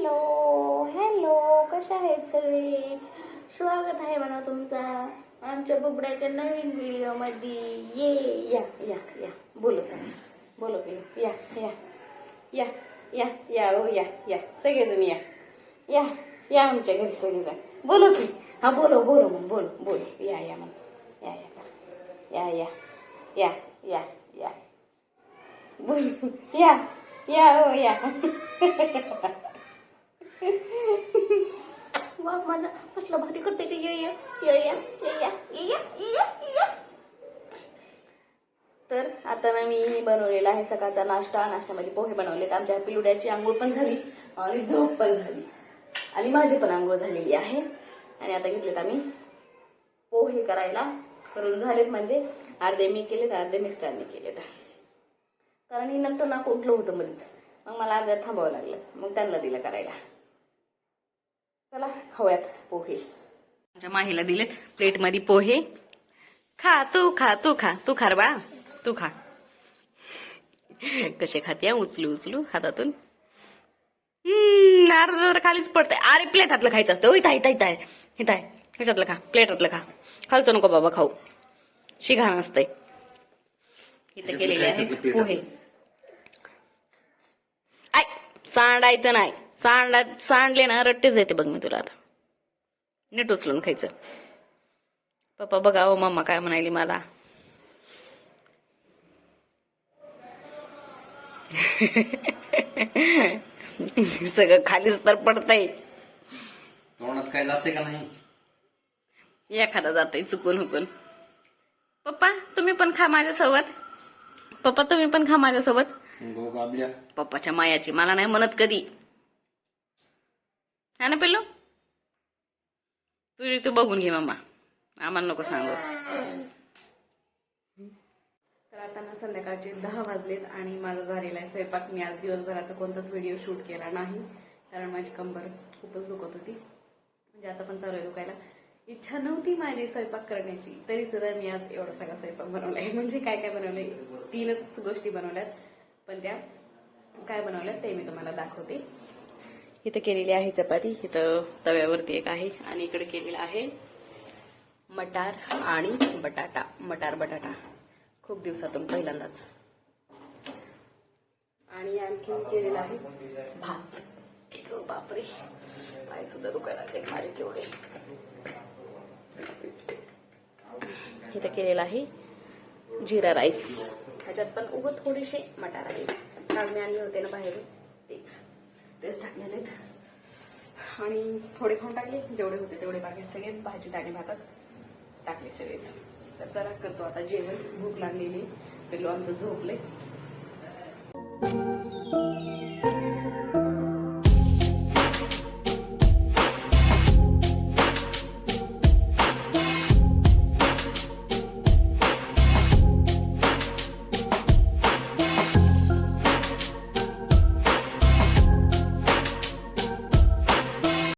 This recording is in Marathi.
हॅलो हॅलो कशा आहेत सगळे स्वागत आहे म्हणा तुमचा आमच्या बुबड्याच्या नवीन व्हिडिओमध्ये ये या या या बोलो चला बोलो की या या या या या ओ या या सगळेजण या या या आमच्या घरी सगळेजण बोलो की हा बोलो बोलो मग बोलो बोलो या या मग या या या या या या या बोल या या हो या वा माझा कसला भारी करते ते. ये या या या या या तर आता ना मी बनवलेला आहे सकाळचा नाश्ता. नाश्त्यामध्ये पोहे बनवलेत. आमच्या पिलुड्याची आंघोळ पण झाली आणि झोप पण झाली. आणि माझी पण आंघोळ झालेली आहे. आणि आता घेतलेत आम्ही पोहे करायला. करून झालेत म्हणजे अर्धे मी केलेत अर्धे मिस्टरांनी केलेत. कारण ही नंतर ना कुठलं होतं मध्येच मग मला अर्ध्यात थांबावं लागलं. मग त्यांना दिलं करायला. चला खाऊयात पोहे. माझ्या माहीला दिलेत प्लेटमध्ये पोहे. खा तू खा तू खा तू खार बाळा तू खा. कसे खाते उचलू उचलू हातातून. हम्म, अर्ध जर खालीच पडतंय. अरे प्लेटातलं खायचं असतं. इथं इथं इथं आहे इथं आहे ह्याच्यातलं खा. प्लेटातलं खा. खालचं नको बाबा खाऊ. शिघाण असतंय. इथं केलेले आहे पोहे. सांडायचं नाही. सांडा सांडले ना रट्टेच येते बघ मी तुला आता. नीट उचलून खायचं. पप्पा बघा ओ मम्मा काय म्हणाली मला. सगळं खालीच तर पडतंय. तोंडात काय जाते का नाही? एखादा जातंय चुकून हुकून. पप्पा तुम्ही पण खा माझ्यासोबत. पप्पा तुम्ही पण खा माझ्यासोबत. गो पप्पाच्या मायाची. मला नाही म्हणत कधी. हा ना पिल्लू? तुझी तू बघून घे मामा. आम्हाला नको सांगू. तर आता ना संध्याकाळचे दहा वाजलेत आणि माझा झालेला आहे स्वयंपाक. मी आज दिवसभराचा कोणताच व्हिडिओ शूट केला नाही. कारण माझी कंबर खूपच दुखत होती. म्हणजे आता पण चालू आहे दुखायला. इच्छा नव्हती माझी स्वयंपाक करण्याची. तरी सुद्धा मी आज एवढा सगळा स्वयंपाक बनवलाय. म्हणजे काय काय बनवलंय? तीनच गोष्टी बनवल्यात. पण त्या काय बनवल्यात ते मी तुम्हाला दाखवते. इथं केलेली आहे चपाती. इथं तव्यावरती एक आहे आणि इकडे केलेलं आहे मटार आणि बटाटा मटार बटाटा. खूप दिवसातून पहिल्यांदाच. आणि आणखी केलेला आहे भात. बापरे. पाय सुद्धा दुखायला लागले माझे केवढे. इथं केलेला आहे जिरा राईस. ह्याच्यात पण उगं थोडेसे मटार आले. काल मी आणले होते ना बाहेरून. तेच. तेच टाकलेले आहेत. आणि थोडे खाऊन टाकले. जेवढे होते तेवढे बाकी सगळे भाजी दाणे भातात टाकले सगळेच. तर चला करतो आता जेवण. भूक लागलेली पेलो आमचं झोपले